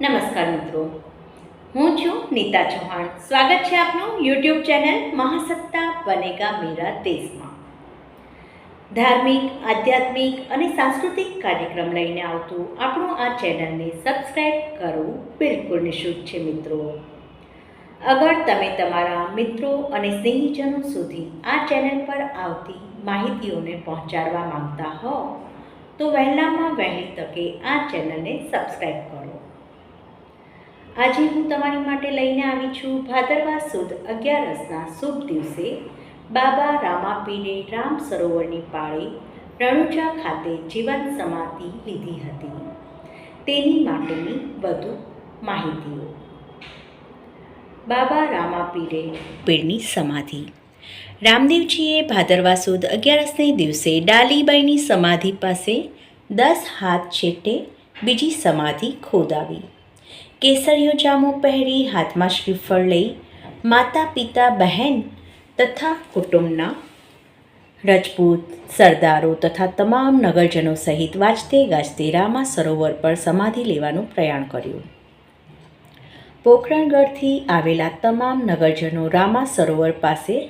નમસ્કાર મિત્રો. હું છું નીતા ચૌહાણ. સ્વાગત છે આપનું યુટ્યુબ ચેનલ મહાસત્તા બનેગા મેરા દેશમાં. ધાર્મિક, આધ્યાત્મિક અને સાંસ્કૃતિક કાર્યક્રમ લઈને આવતું આપણું આ ચેનલને સબસ્ક્રાઈબ કરવું બિલકુલ નિઃશુલ્ક છે મિત્રો. અગર તમે તમારા મિત્રો અને સ્નેહીજનો સુધી આ ચેનલ પર આવતી માહિતીઓને પહોંચાડવા માંગતા હો, તો વહેલામાં વહેલી તકે આ ચેનલને સબસ્ક્રાઈબ કરો. આજે હું તમારી માટે લઈને આવી છું ભાદરવા સુદ અગિયારસના શુભ દિવસે બાબા રામાપીરે રામ સરોવરની પાળે રણુજા ખાતે જીવન સમાધિ લીધી હતી. તેની માટેની વધુ માહિતીઓ. બાબા રામાપીરે પીરની સમાધિ. રામદેવજીએ ભાદરવા સુદ અગિયારસને દિવસે ડાલીબાઈની સમાધિ પાસે દસ હાથ છેટે બીજી સમાધિ ખોદાવી. કેસરીયો જામો પહેરી હાથમાં શ્રીફળ લઈ માતા, પિતા, બહેન તથા કુટુંબના રજપૂત, સરદારો તથા તમામ નગરજનો સહિત વાજતે ગાજતે રામા સરોવર પર સમાધિ લેવાનું પ્રયાણ કર્યું. પોખરણગઢથી આવેલા તમામ નગરજનો રામા સરોવર પાસે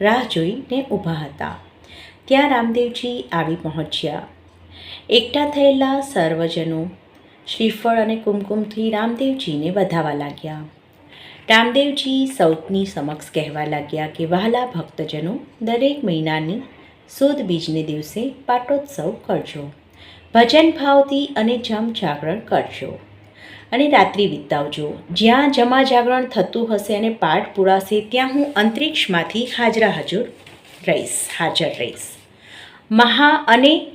રાહ જોઈને ઊભા હતા. ત્યાં રામદેવજી આવી પહોંચ્યા. એકઠા થયેલા સર્વજનો શ્રીફળ અને કુમકુમથી રામદેવજીને વધાવા લાગ્યા. રામદેવજી સૌની સમક્ષ કહેવા લાગ્યા કે વહાલા ભક્તજનો દરેક મહિનાની સુદ બીજને દિવસે પાટોત્સવ કરજો. ભજન ભાવથી અને જમ જાગરણ કરજો. અને રાત્રિ વિતાવજો. જ્યાં જમા જાગરણ થતું હશે અને પાઠ પુરાશે, ત્યાં હું અંતરિક્ષમાંથી હાજરા હજુર રહીશ, હાજર રહીશ. મહા અને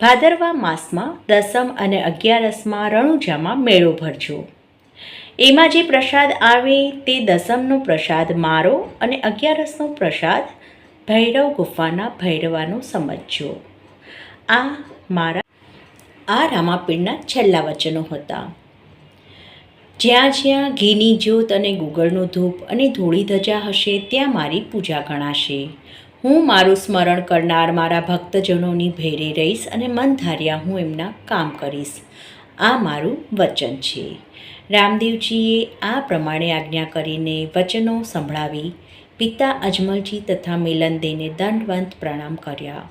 ભાદરવા માસમાં દસમ અને અગિયારસમાં રણુજામાં મેળો ભરજો. એમાં જે પ્રસાદ આવે તે દસમનો પ્રસાદ મારો અને અગિયારસનો પ્રસાદ ભૈરવ ગુફાના ભૈરવાનો સમજજો. આ મારા, આ રામાપીડના છેલ્લા વચનો હતા. જ્યાં જ્યાં ઘીની જ્યોત અને ગુગળનો ધૂપ અને ધૂળી ધજા હશે ત્યાં મારી પૂજા ગણાશે. હું મારું સ્મરણ કરનાર મારા ભક્તજનોની ભેરે રહીશ અને મન ધાર્યા હું એમના કામ કરીશ. આ મારું વચન છે. રામદેવજીએ આ પ્રમાણે આજ્ઞા કરીને વચનો સંભળાવી પિતા અજમલજી તથા મિલનદેને દંડવંત પ્રણામ કર્યા.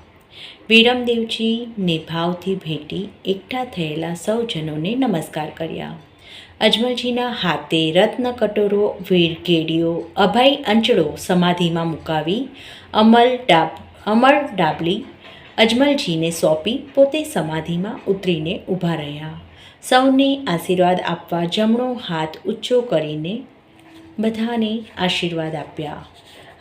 વિરમદેવજીને ભાવથી ભેટી એકઠા થયેલા સૌ જનોને નમસ્કાર કર્યા. અજમલજીના હાથે રત્ન કટોરો, વીર કેડીઓ, અભય અંચળો સમાધિમાં મુકાવી અમલ ડાબ, અમર ડાબલી અજમલજીને સોંપી પોતે સમાધિમાં ઉતરીને ઊભા રહ્યા. સૌને આશીર્વાદ આપવા જમણો હાથ ઊંચો કરીને બધાને આશીર્વાદ આપ્યા.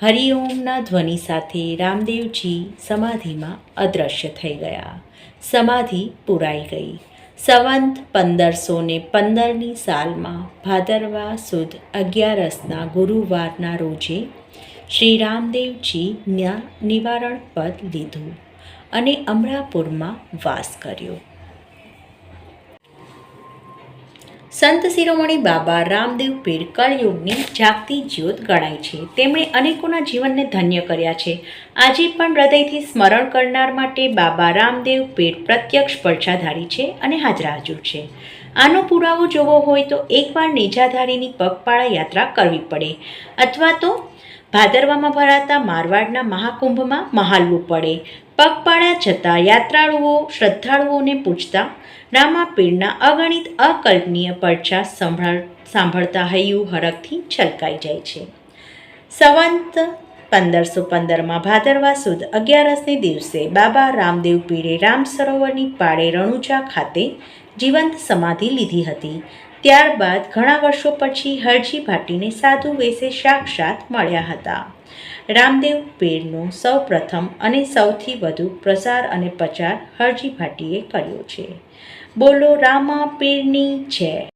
હરિઓમના ધ્વનિ સાથે રામદેવજી સમાધિમાં અદૃશ્ય થઈ ગયા. સમાધિ પુરાઈ ગઈ. સંવંત પંદરસો ને પંદરની સાલમાં ભાદરવા સુદ અગિયારસના ગુરુવારના રોજે શ્રી રામદેવજી નિવારણ પદ લીધું અને અમરાપુરમાં વાસ કર્યો. સંત શિરોમણી બાબા રામદેવ પીર કળયુગની જાગતી જ્યોત ગણાય છે. તેમણે અનેકોના જીવનને ધન્ય કર્યા છે. આજે પણ હૃદયથી સ્મરણ કરનાર માટે બાબા રામદેવ પીર પ્રત્યક્ષ પડછાધારી છે અને હાજરા હાજર છે. આનો પુરાવો જોવો હોય તો એકવાર નેજાધારીની પગપાળા યાત્રા કરવી પડે અથવા તો ભાદરવામાં ભરાતા મારવાડના મહાકુંભમાં મહાલવું પડે. પગપાળા જતા યાત્રાળુઓ, શ્રદ્ધાળુઓને પૂછતા રામાપીરના અગણિત અકલ્પનીય પડછા સંભાળ, સાંભળતા હૈયું હરખથી છલકાઈ જાય છે. સંવંત પંદરસો પંદરમાં ભાદરવા સુદ અગિયારસને દિવસે બાબા રામદેવ પીરે રામ સરોવરની પાળે રણુજા ખાતે જીવંત સમાધિ લીધી હતી. ત્યારબાદ ઘણા વર્ષો પછી હરજી ભાટીને સાધુ વેસે સાક્ષાત મળ્યા હતા. રામદેવ પીરનો સૌ પ્રથમ અને સૌથી વધુ પ્રસાર અને પ્રચાર હરજી ભાટીએ કર્યો છે. બોલો, રામા પીરની જય.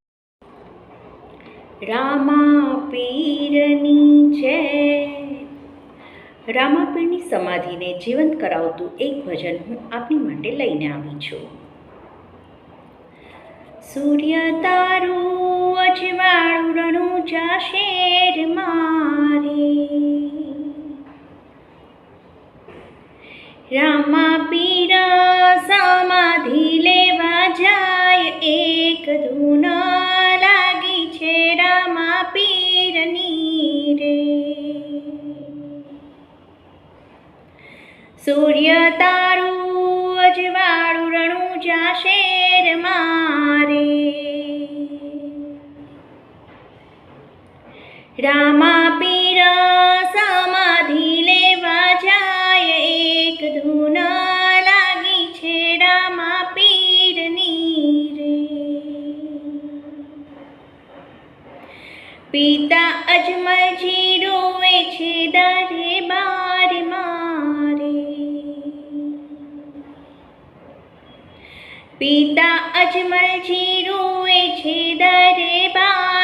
રામા પીરની જય. રામાપીરની સમાધિને જીવંત કરાવતું એક ભજન હું આપની માટે લઈને આવી છું. સૂર્ય રામા પીર સમાધિ લેવા જાય એક ધૂન લાગી છે રામા પીરની રે સૂર્ય તારું અજવાળું રણું જાશે મારે રામા પીર પિતા અજમલજી રોવે છે દરે બાર મારે. પિતા અજમલજી રોવે છે દરે બાર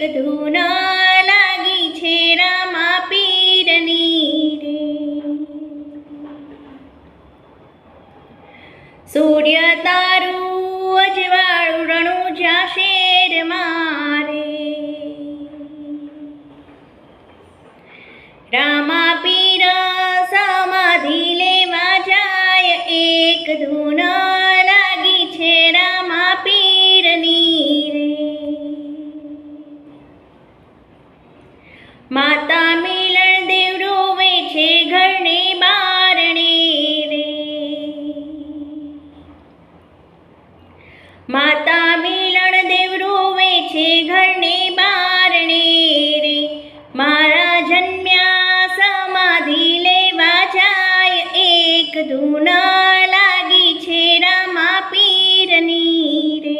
એક લાગી છે રામા પીરની સૂર્ય તારું અજવાળું રણું જાશેર માતા મિલણ દેવ રોવે છે ઘરને બારણે રે મારા જન્મ્યા સમાધિ લેવા જાય એક ધૂન લાગી છે રામા પીરની રે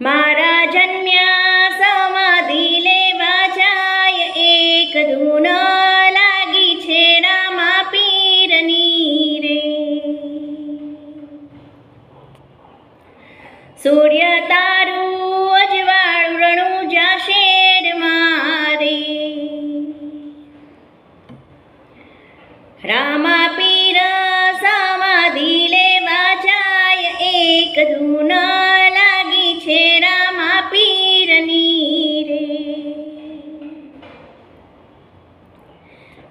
મારા જન્મ્યા સમાધિ લેવા જાય એક ધૂન રામા પીર સમાધિ લેવા જાય. એક ધૂન લાગી છે રામા પીરની રે.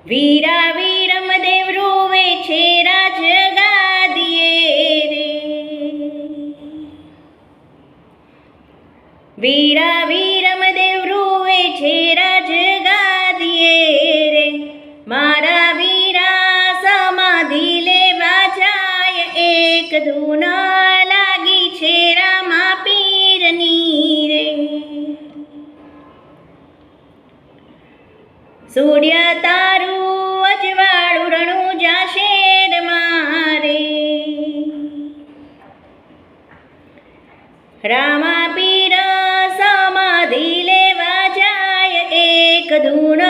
વીરા વીરમ દેવ રોવે છે રાજ ગાદીએ રે. વીરા વીરમ દેવ રોવે છે રાજ એક ધૂન લાગી છે રામા પીરની રે. સૂર્ય તારું અજવાળું રણું જાશે મારે. રામા પીર સમાધિ લેવા જાય એક ધૂન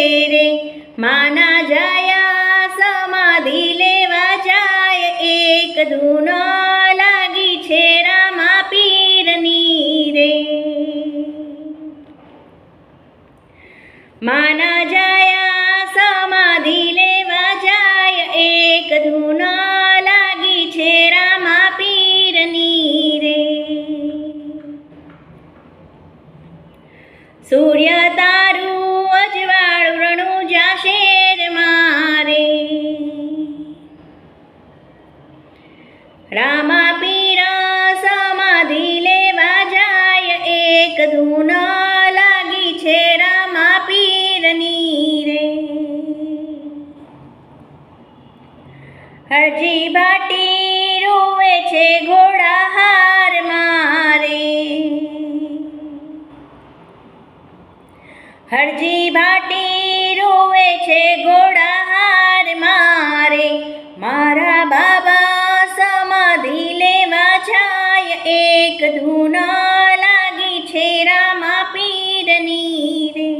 સાસરે રે માના જાયા સમાધિ લેવા જાય એક ધૂન લાગી છે રામા પીરની રે માના જાયા સમાધિ લેવા જાય એક ધૂન લાગી છે રામા રામા પીરા સમાધિ લેવા જાય. એક ધૂન લાગી છે રામા પીરની રે. હરજી ભાટી રોવે છે ઘોડા હાર મારે. હરજી ભાટી રોવે છે ઘોડા હાર એક ધૂના લાગી છે રામા પીરની રે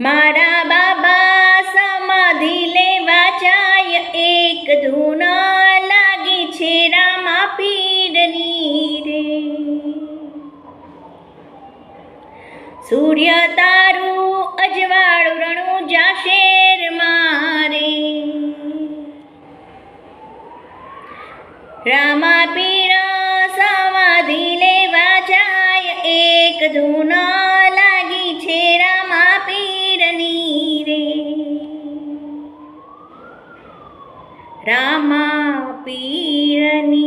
મારા બાબા સમાધિ લેવા જાય એક ધૂના લાગી છે રામા પીરની રે સૂર્ય તારું અજવાળું રણું જાશેર મારે. રામા પીર સમાધિ લેવા જાય એક ધૂન લાગી છે રામા પીરની રે. રામા પીરની